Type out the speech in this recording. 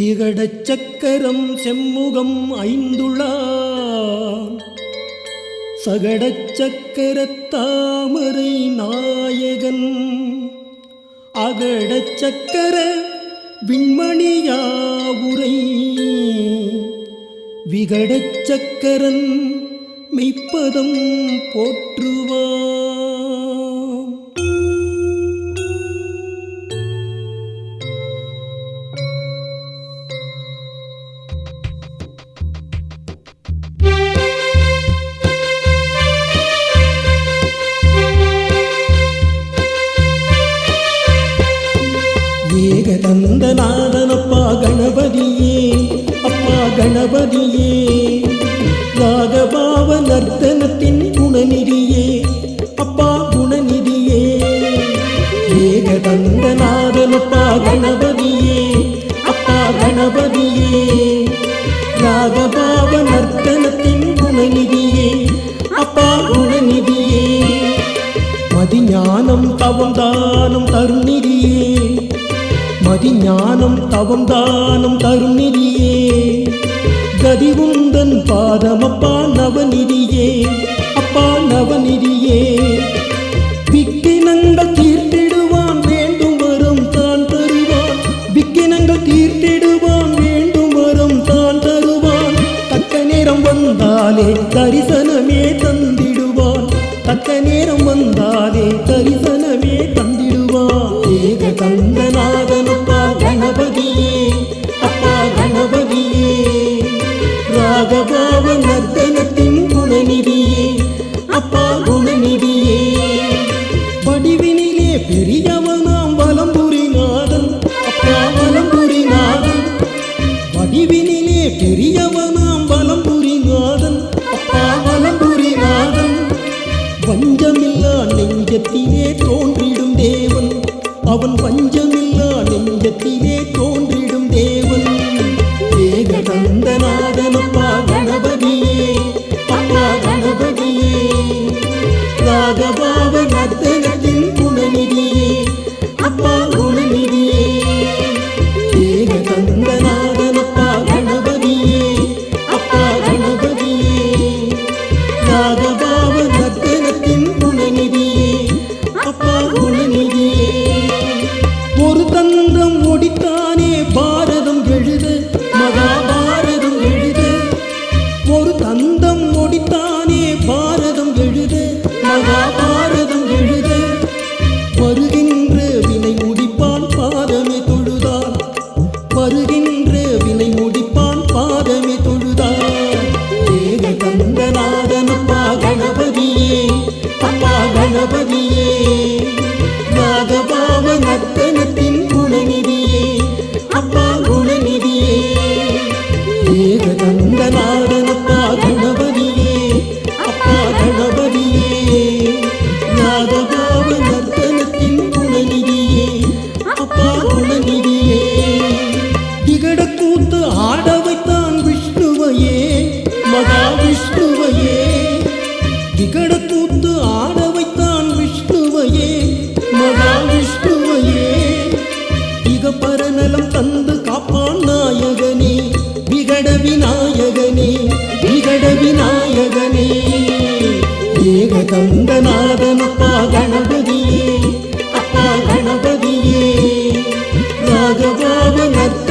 திகடச் சக்கரம் செம்முகம் ஐந்துளான் சகடச் சக்கரத் தாமரை நாயகன். அகடச் சக்கர விண்மணியாவுரை விகடச் சக்கரன் மெய்ப்பதம் போற்றுவான் ஏகதந்தநாதனப்பா கணபதியே அப்பா கணபதியே. நாகபாவ நர்த்தனத்தின் குணநிதியே அப்பா குணநிதியே. ஏக ஏகதந்தநாதனப்பா கணபதியே அப்பா கணபதியே. நாகபாவ நர்த்தனத்தின் குணநிதியே அப்பா குணநிதியே. மதிஞானம் தவம் தானம் தருநிதியே. மதிஞானம் தவம் தானம் தருநிதியே கதி உந்தன் பாதமப்பா நவநிதியே அப்பா நவநிதியே. விக்கினங்கள் தீர்த்திடுவான் வேண்டும் வரும் தான் தருவான். விக்கினங்கள் தீர்த்திடுவான் வேண்டும் வரும் தான் தருவான். தக்க நேரம் வந்தாலே தரிசனமே தந்திடுவான். தக்க நேரம் வந்தாலே தரிசனமே தந்திடுவான். ஏக தந்தநாதனப்பா நெஞ்சத்திலே தோன்றிடும் தேவன். அவன் பஞ்சமில்லா நெஞ்சத்திலே தோன்றிடும் தேவன். ஏகதந்தநாதனப்பா Ağrı மகா விஷ்ணுவையே திகடக்கூத்து ஆட வைத்தான் விஷ்ணுவையே. மகா விஷ்ணுவையே இக பரநலம் தந்து காப்பான் நாயகனே. விகட விநாயகனே. விகட விநாயகனே. ஏக தந்த தந்தநாதனப்பா கணபதியே. அப்பா கணபதியே. ராகபாவ நர்த்தனத்தின்